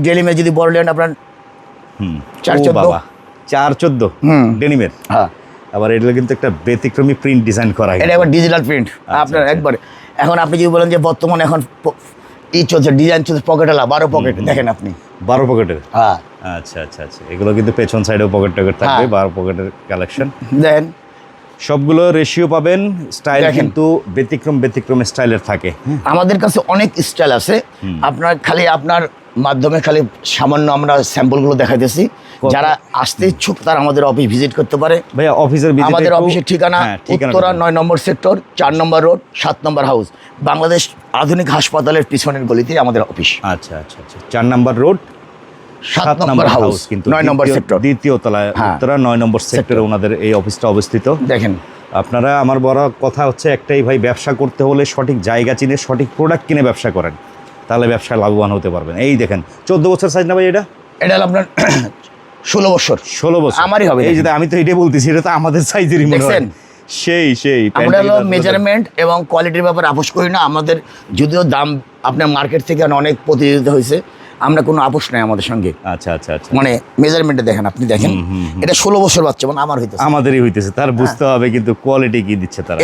ডেলিমে যদি বড় নেন আপনার চার বাবা চার চোদ্দ হুম। ডেনিমের হ্যাঁ। আবার এটা কিন্তু একটা ব্যতিক্রমী প্রিন্ট ডিজাইন করা এটা একবার ডিজিটাল প্রিন্ট আপনার আচ্ছা। একবার। এখন আপনি যদি বলেন যে বর্তমানে এখন ই চলছে ডিজাইন চলছে পকেটালা বারো পকেট দেখেন আপনি। বারো পকেটের হ্যাঁ। আচ্ছা আচ্ছা আচ্ছা। এগুলো কিন্তু পেছন সাইডেও পকেট টকেট থাকবে হ্যাঁ। বারো পকেটের কালেকশন দেন সবগুলো রেশিও পাবেন স্টাইল কিন্তু ব্যতিক্রম ব্যতিক্রম স্টাইলের থাকে। আমাদের কাছে অনেক স্টাইল আছে। আপনার খালি আপনার মাধ্যমে খালি সামান্য আমরা স্যাম্পলগুলো দেখাইতেছি। যারা আসতে ইচ্ছুক তারা আমাদের অফিস ভিজিট করতে পারে। ভাইয়া অফিসের আমাদের অফিসের ঠিকানা হ্যাঁ, উত্তরা নয় নম্বর সেক্টর চার নম্বর রোড সাত নম্বর হাউস বাংলাদেশ আধুনিক হাসপাতালের পিছনের গলিতে আমাদের অফিস আচ্ছা আচ্ছা আচ্ছা। চার নম্বর রোড সাত নম্বর হাউস কিন্তু নয় নম্বর সেক্টর দ্বিতীয় তলায় হ্যাঁ। উত্তরা নয় নম্বর সেক্টরে ওনাদের এই অফিসটা অবস্থিত। দেখেন। আপনারা আমার বড় কথা হচ্ছে একটাই ভাই ব্যবসা করতে হলে সঠিক জায়গা চিনে সঠিক প্রোডাক্ট কিনে ব্যবসা করেন। তাহলে ব্যবসায় লাভবান হতে পারবেন। এই দেখেন চোদ্দ বছর সাইজ না ভাই এটা? এটা হলো আপনার ষোলো বছর। ষোলো বছর। আমারই হবে এই যে আমি তো এটাই বলতেছি এটা তো আমাদের সাইজেরই মনে হয়। সেই সেই আমরা হলো মেজারমেন্ট এবং কোয়ালিটির ব্যাপারে আপোষ করি না। আমাদের যদিও দাম আপনার মার্কেট থেকে অনেক প্রতিযোগিতা হয়েছে আমরা কোনো আপোষ নাই আমাদের সঙ্গে। আচ্ছা আচ্ছা আচ্ছা। মানে মেজারমেন্টে দেখেন আপনি দেখেন। এটা ষোলো বছর বাচ্চা মানে আমার হইতেছে। আমাদেরই হইতেছে তার বুঝতে হবে কিন্তু কোয়ালিটি কি দিচ্ছে তারা।